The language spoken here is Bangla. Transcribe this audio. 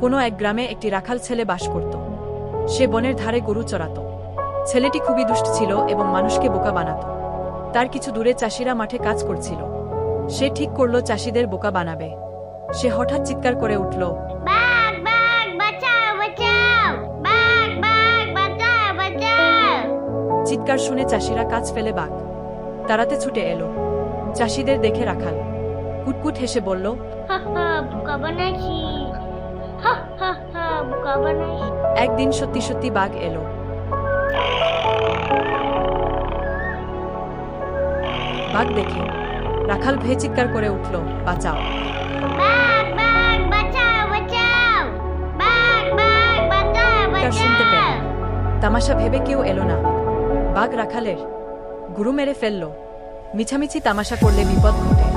কোনো এক গ্রামে একটি রাখাল ছেলে বাস করত। সে বনের ধারে গরু চড়াত ছেলেটি খুবই দুষ্ট ছিল এবং মানুষকে বোকা বানাত। তার কিছু দূরে চাষিরা মাঠে কাজ করছিল। সে ঠিক করল, চাষিদের বোকা বানাবে। সে হঠাৎ চিৎকার করে উঠল চিৎকার শুনে চাষিরা কাজ ফেলে বাঘ। তারাতে ছুটে এলো। চাষিদের দেখে রাখাল। কুটকুট হেসে বলল একদিন সত্যি সত্যি বাঘ এলো। বাঘ দেখে। রাখাল ভয়ে চিৎকার করে উঠল বাঁচাও। তামাশা ভেবে কেউ এলো না। বাঘ রাখালের গুরু মেরে ফেলল। মিছামিছি তামাশা করলে বিপদ ঘটে।